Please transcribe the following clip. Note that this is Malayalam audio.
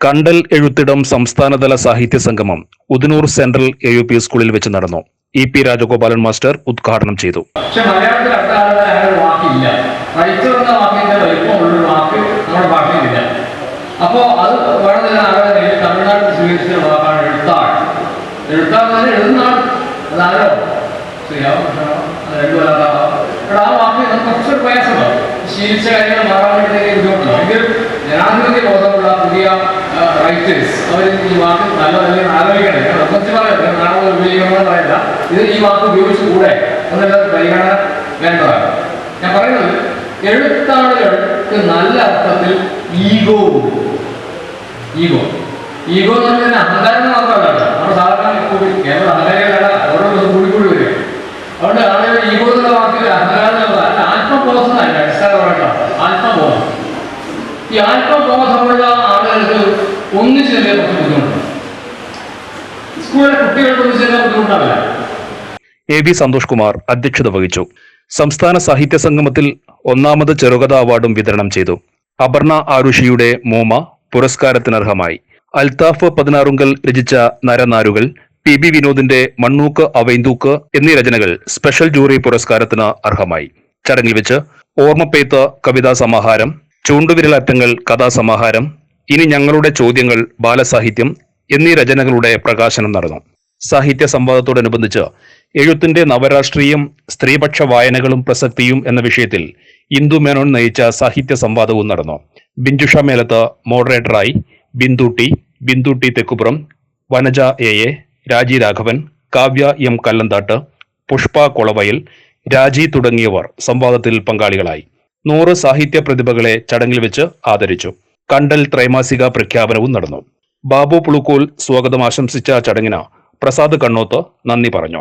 കണ്ടൽ എഴുത്തിടം സംസ്ഥാനതല സാഹിത്യ സംഗമം Udanur Central A U P സ്കൂളിൽ വെച്ച് നടന്നു. ഇ പി രാജഗോപാലൻ മാസ്റ്റർ ഉദ്ഘാടനം ചെയ്തു. അപ്പോൾ അത് വളരെ തമിഴ്നാട്ടിൽ സ്വീകരിച്ച വാക്കാണ് എഴുത്താൾ. എഴുത്താൾ എന്ന് പറഞ്ഞാൽ എഴുതുന്ന ആൾ അതാരോ എടാ ആ വാക്ക് കുറച്ചൊരു പ്രയാസമാണ് ശീലിച്ച കാര്യങ്ങൾ മാറാൻ വേണ്ടി ബുദ്ധിമുട്ടുണ്ടോ? എങ്കിൽ ജനാധിപത്യ ബോധമുള്ള പുതിയ റൈറ്റേഴ്സ് അവർ ഈ വാക്ക് നല്ല നല്ല ആലോചിക്കണേ. നിർബന്ധിച്ച് പറയാം. നാളെ ഉപയോഗിക്കണമെന്ന് പറയില്ല. ഇത് ഈ വാക്ക് ഉപയോഗിച്ചുകൂടെ? എന്നുള്ള പരിഗണന വേണ്ടതാണ്. ഞാൻ പറയുന്നത് എഴുത്താളുകൾക്ക് നല്ല അർത്ഥത്തിൽ ഈഗോ ഈഗോ. ഈഗോ എന്ന് പറഞ്ഞാൽ അഹങ്കാരം മാത്രമല്ല. നമ്മുടെ സാധാരണ കേരള അഹങ്കാരികളല്ല ഓരോ ദിവസം കൂടി കൂടി വരും അതുകൊണ്ട് ആളുകൾ ഈഗോ എന്നുള്ള വാക്കിൽ അഹങ്കാരം എന്നുള്ള ആത്മബോധം അല്ല അടിസ്ഥാനപരമായിട്ടാണ് ആത്മബോധം. ഈ ആളുകൾക്ക് ഒന്നിച്ചു കുറച്ച് ബുദ്ധിമുട്ടുണ്ട് സ്കൂളിലെ കുട്ടികൾക്ക് ഒന്നിച്ചു ബുദ്ധിമുട്ടാവില്ല എ ബി സന്തോഷ് കുമാർ അധ്യക്ഷത വഹിച്ചു. സംസ്ഥാന സാഹിത്യ സംഗമത്തിൽ ഒന്നാമത് ചെറുകഥ അവാർഡും വിതരണം ചെയ്തു. അപർണ ആരുഷിയുടെ മോമ പുരസ്കാരത്തിനർഹമായി. അൽത്താഫ് പതിനാറുങ്കൽ രചിച്ച നരനാരുകൾ പി ബി വിനോദിന്റെ മണ്ണൂക്ക് അവൈന്തൂക്ക് എന്നീ രചനകൾ സ്പെഷ്യൽ ജൂറി പുരസ്കാരത്തിന് അർഹമായി. ചടങ്ങിൽ വെച്ച് ഓർമ്മപ്പേത്ത് കവിതാ സമാഹാരം ചൂണ്ടുവിരലറ്റങ്ങൾ കഥാസമാഹാരം ഇനി ഞങ്ങളുടെ ചോദ്യങ്ങൾ ബാലസാഹിത്യം എന്നീ രചനകളുടെ പ്രകാശനം നടന്നു. സാഹിത്യ സംവാദത്തോടനുബന്ധിച്ച് എഴുത്തിന്റെ നവരാഷ്ട്രീയം സ്ത്രീപക്ഷ വായനകളും പ്രസക്തിയും എന്ന വിഷയത്തിൽ ഇന്ദു മേനോൻ നയിച്ച സാഹിത്യ സംവാദവും നടന്നു. Bindusha Melath മോഡറേറ്ററായി Bindu T Bindu T Thekkupuram Vanaja A A Raji Raghavan Kavya M Kallanthatt Pushpa Kolavayal Raji തുടങ്ങിയവർ സംവാദത്തിൽ പങ്കാളികളായി. നൂറ് സാഹിത്യ പ്രതിഭകളെ ചടങ്ങിൽ വെച്ച് ആദരിച്ചു. കണ്ടൽ ത്രൈമാസിക പ്രഖ്യാപനവും നടന്നു. ബാബു പുളുക്കോൽ സ്വാഗതം ആശംസിച്ച ചടങ്ങിന് പ്രസാദ് കണ്ണോത്ത് നന്ദി പറഞ്ഞു.